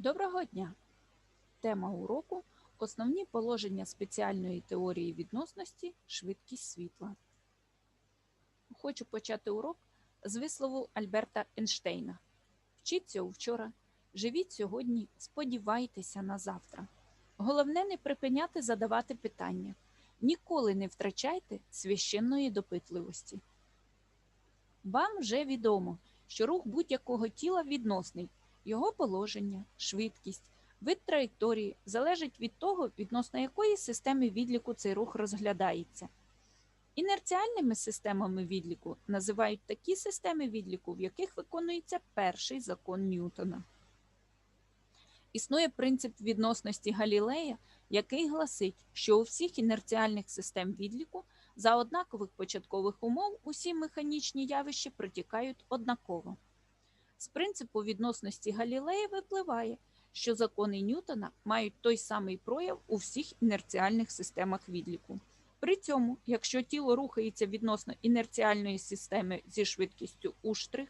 Доброго дня! Тема уроку Основні положення спеціальної теорії відносності швидкість світла. Хочу почати урок з вислову Альберта Ейнштейна. Вчіться вчора, живіть сьогодні, сподівайтеся на завтра. Головне не припиняти задавати питання. Ніколи не втрачайте священної допитливості. Вам вже відомо, що рух будь-якого тіла відносний, його положення, швидкість, вид траєкторії залежить від того, відносно якої системи відліку цей рух розглядається. Інерціальними системами відліку називають такі системи відліку, в яких виконується перший закон Ньютона. Існує принцип відносності Галілея, який гласить, що у всіх інерціальних систем відліку за однакових початкових умов усі механічні явища протікають однаково. З принципу відносності Галілея випливає, що закони Ньютона мають той самий прояв у всіх інерціальних системах відліку. При цьому, якщо тіло рухається відносно інерціальної системи зі швидкістю U',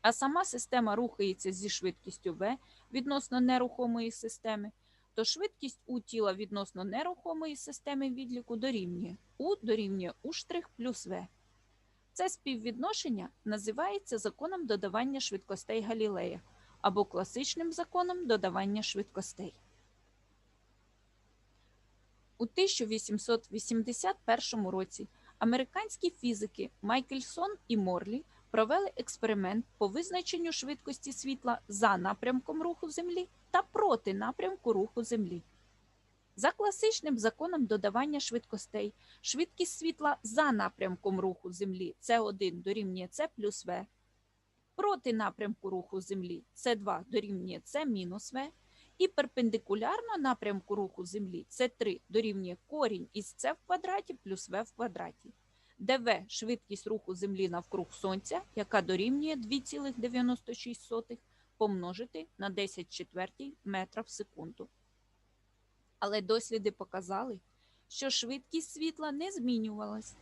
а сама система рухається зі швидкістю V відносно нерухомої системи, то швидкість у тіла відносно нерухомої системи відліку дорівнює U дорівнює U' плюс V. Це співвідношення називається законом додавання швидкостей Галілея або класичним законом додавання швидкостей. У 1881 році американські фізики Майкельсон і Морлі провели експеримент по визначенню швидкості світла за напрямком руху Землі та проти напрямку руху Землі. За класичним законом додавання швидкостей, швидкість світла за напрямком руху Землі С1 дорівнює С плюс В, проти напрямку руху Землі С2 дорівнює С мінус В, і перпендикулярно напрямку руху Землі С3 дорівнює корінь із С в квадраті плюс В в квадраті, де В – швидкість руху Землі навкруг Сонця, яка дорівнює 2,96 помножити на 10 четвертій метра в секунду. Але досліди показали, що швидкість світла не змінювалась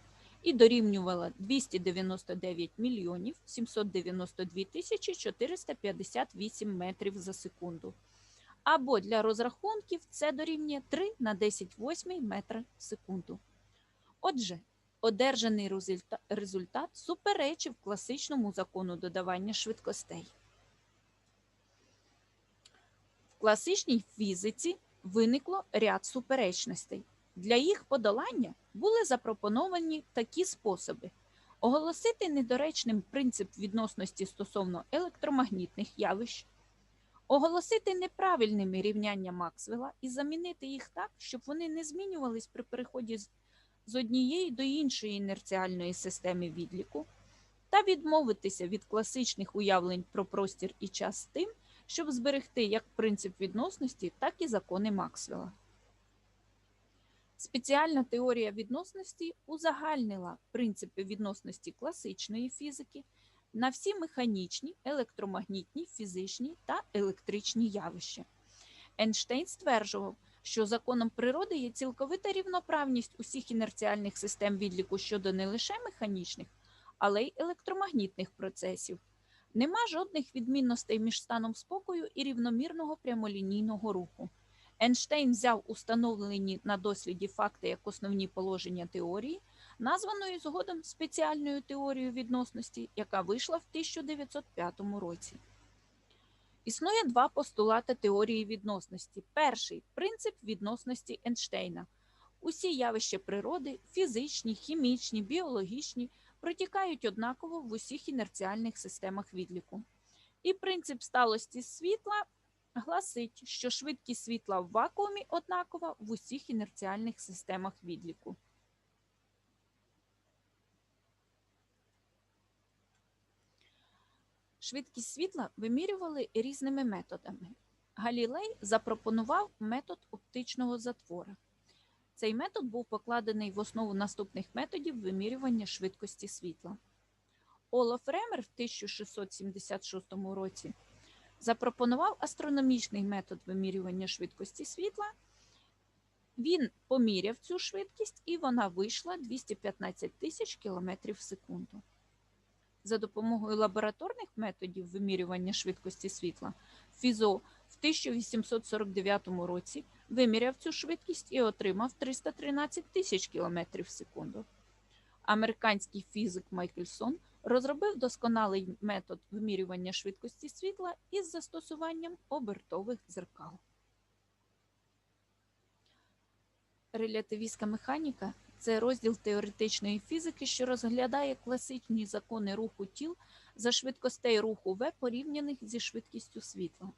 і дорівнювала 299 мільйонів 792 тисячі 458 метрів за секунду. Або для розрахунків це дорівнює 3 на 10 восьмий метра в секунду. Отже, одержаний результат суперечив класичному закону додавання швидкостей. В класичній фізиці виникло ряд суперечностей. Для їх подолання були запропоновані такі способи: оголосити недоречним принцип відносності стосовно електромагнітних явищ, оголосити неправильними рівняння Максвелла і замінити їх так, щоб вони не змінювались при переході з однієї до іншої інерціальної системи відліку, та відмовитися від класичних уявлень про простір і час тим, щоб зберегти як принцип відносності, так і закони Максвелла. Спеціальна теорія відносності узагальнила принципи відносності класичної фізики на всі механічні, електромагнітні, фізичні та електричні явища. Ейнштейн стверджував, що законом природи є цілковита рівноправність усіх інерціальних систем відліку щодо не лише механічних, але й електромагнітних процесів. Нема жодних відмінностей між станом спокою і рівномірного прямолінійного руху. Ейнштейн взяв установлені на досліді факти як основні положення теорії, названої згодом спеціальною теорією відносності, яка вийшла в 1905 році. Існує два постулати теорії відносності. Перший принцип відносності Ейнштейна. Усі явища природи, фізичні, хімічні, біологічні, протікають однаково в усіх інерціальних системах відліку. І принцип сталості світла гласить, що швидкість світла в вакуумі однакова в усіх інерціальних системах відліку. Швидкість світла вимірювали різними методами. Галілей запропонував метод оптичного затвора. Цей метод був покладений в основу наступних методів вимірювання швидкості світла. Олаф Ремер в 1676 році запропонував астрономічний метод вимірювання швидкості світла. Він поміряв цю швидкість і вона вийшла 215 тисяч кілометрів в секунду. За допомогою лабораторних методів вимірювання швидкості світла Фізо в 1849 році виміряв цю швидкість і отримав 313 тисяч км в секунду. Американський фізик Майкельсон розробив досконалий метод вимірювання швидкості світла із застосуванням обертових дзеркал. Релятивістська механіка це розділ теоретичної фізики, що розглядає класичні закони руху тіл за швидкостей руху В порівняних зі швидкістю світла.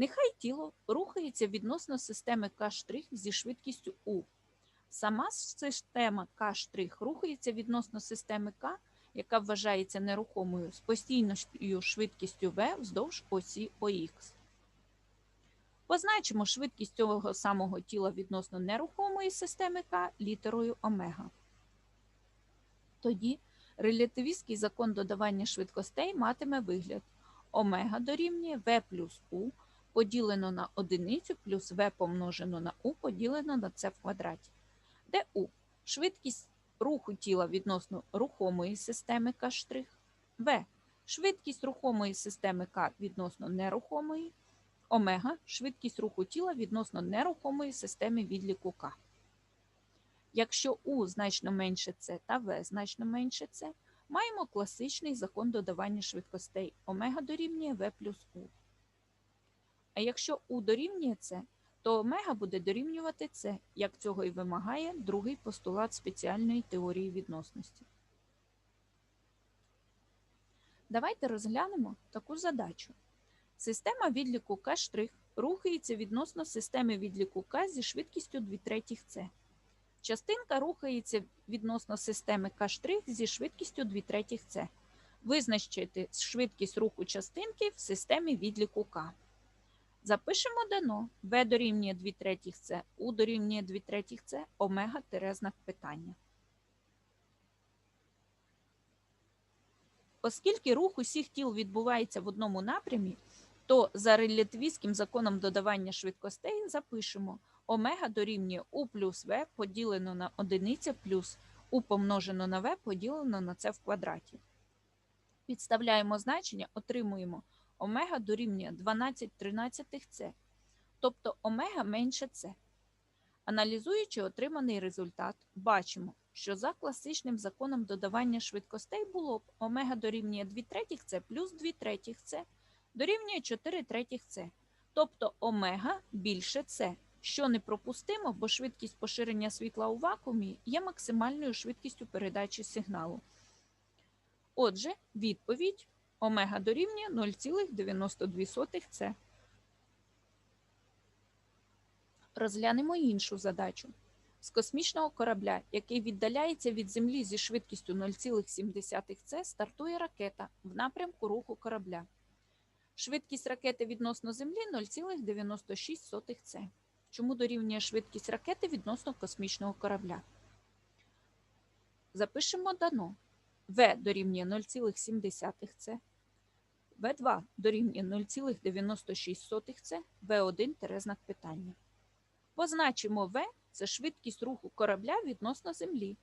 Нехай тіло рухається відносно системи К' зі швидкістю У. Сама система К' рухається відносно системи К, яка вважається нерухомою з постійною швидкістю В вздовж осі ОХ. Позначимо швидкість цього самого тіла відносно нерухомої системи К літерою омега. Тоді релятивістський закон додавання швидкостей матиме вигляд омега дорівнює В плюс У поділено на одиницю плюс В помножено на У поділено на С в квадраті, де У? Швидкість руху тіла відносно рухомої системи К', В. Швидкість рухомої системи К відносно нерухомої, омега. Швидкість руху тіла відносно нерухомої системи відліку К. Якщо У значно менше С та В значно менше С, маємо класичний закон додавання швидкостей. Омега дорівнює В плюс У. А якщо У дорівнює С, то омега буде дорівнювати С, як цього і вимагає другий постулат спеціальної теорії відносності. Давайте розглянемо таку задачу. Система відліку К' рухається відносно системи відліку К зі швидкістю 2 третіх С. Частинка рухається відносно системи К' зі швидкістю 2 третіх С. Визначити швидкість руху частинки в системі відліку К. Запишемо дано В дорівнює 2 третіх С, У дорівнює 2 третіх С, омега тире знак питання. Оскільки рух усіх тіл відбувається в одному напрямі, то за релятивістським законом додавання швидкостей запишемо омега дорівнює У плюс В поділено на одиниця плюс У помножено на В поділено на С в квадраті. Підставляємо значення, отримуємо омега дорівнює 12 тринадцятих С, тобто омега менше С. Аналізуючи отриманий результат, бачимо, що за класичним законом додавання швидкостей було б омега дорівнює 2 третіх С плюс 2 третіх С дорівнює 4 третіх С, тобто омега більше С, що непропустимо, бо швидкість поширення світла у вакуумі є максимальною швидкістю передачі сигналу. Отже, відповідь омега дорівнює 0,92 С. Розглянемо іншу задачу. З космічного корабля, який віддаляється від Землі зі швидкістю 0,7 С, стартує ракета в напрямку руху корабля. Швидкість ракети відносно Землі 0,96 С. Чому дорівнює швидкість ракети відносно космічного корабля? Запишемо дано. В дорівнює 0,7 С, В2 дорівнює 0,96 С, В1 терезнак питання. Позначимо В це швидкість руху корабля відносно Землі,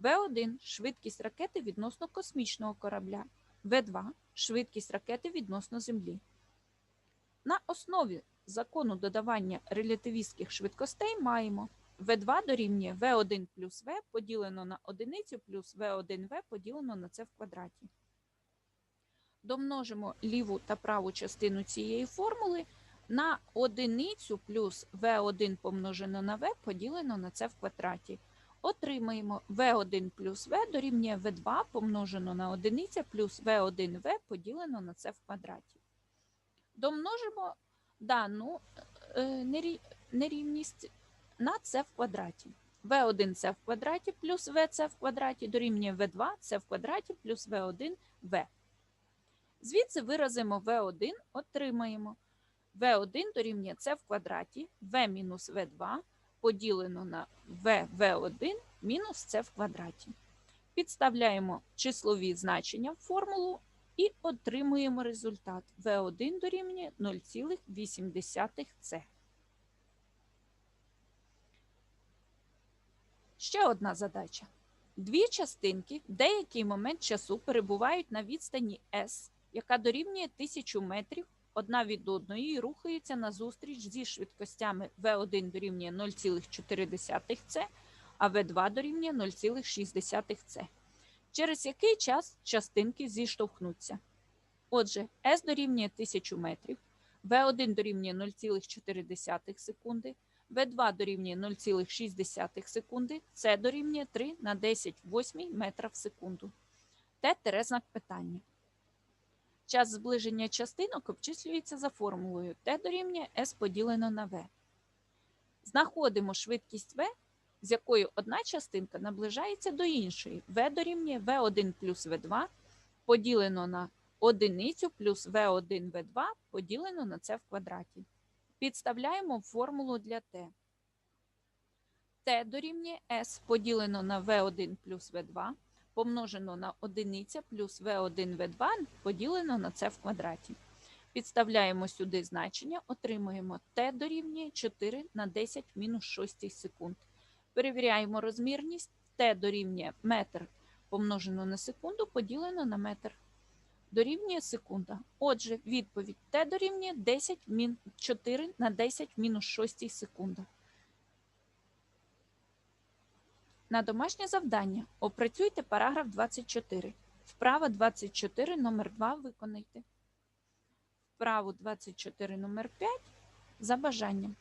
В1 швидкість ракети відносно космічного корабля, В2 швидкість ракети відносно Землі. На основі закону додавання релятивістських швидкостей маємо В2 дорівнює В1 плюс В поділено на одиницю плюс В1В поділено на С в квадраті. Домножимо ліву та праву частину цієї формули на одиницю плюс В1 помножено на В поділено на С в квадраті. Отримаємо В1 плюс В дорівнює В2 помножено на одиниця плюс В1В поділено на С в квадраті. Домножимо дану е, нерівність на С в квадраті. В1С в квадраті плюс ВС в квадраті дорівнює В2 С в квадраті плюс В1 В. Звідси виразимо В1, отримаємо В1 дорівнює С в квадраті, В мінус В2 поділено на В В1 мінус С в квадраті. Підставляємо числові значення в формулу і отримуємо результат В1 дорівнює 0,8 С. Ще одна задача. Дві частинки в деякий момент часу перебувають на відстані S, яка дорівнює 1000 метрів одна від одної і рухаються назустріч зі швидкостями V1 дорівнює 0,4 с, а V2 дорівнює 0,6 с. Через який час частинки зіштовхнуться? Отже, S дорівнює 1000 метрів, V1 дорівнює 0,4 секунди, V2 дорівнює 0,6 секунди, С дорівнює 3 на 10 восьмій метра в секунду. Т – знак питання. Час зближення частинок обчислюється за формулою Т дорівнює S поділено на V. Знаходимо швидкість V, з якою одна частинка наближається до іншої. V дорівнює V1 плюс V2 поділено на одиницю плюс V1 V2 поділено на це в квадраті. Підставляємо формулу для Т. Т дорівнює S поділено на V1 плюс V2 помножено на одиниця плюс V1 V2 поділено на це в квадраті. Підставляємо сюди значення, отримуємо Т дорівнює 4 на 10 мінус 6 секунд. Перевіряємо розмірність. Т дорівнює метр помножено на секунду поділено на метр. Дорівнює секунда. Отже, відповідь Т дорівнює 10 мін... 4 на 10 мінус 6 секунда. На домашнє завдання опрацюйте параграф 24. Вправа 24 номер 2 виконайте. Вправу 24 номер 5 за бажанням.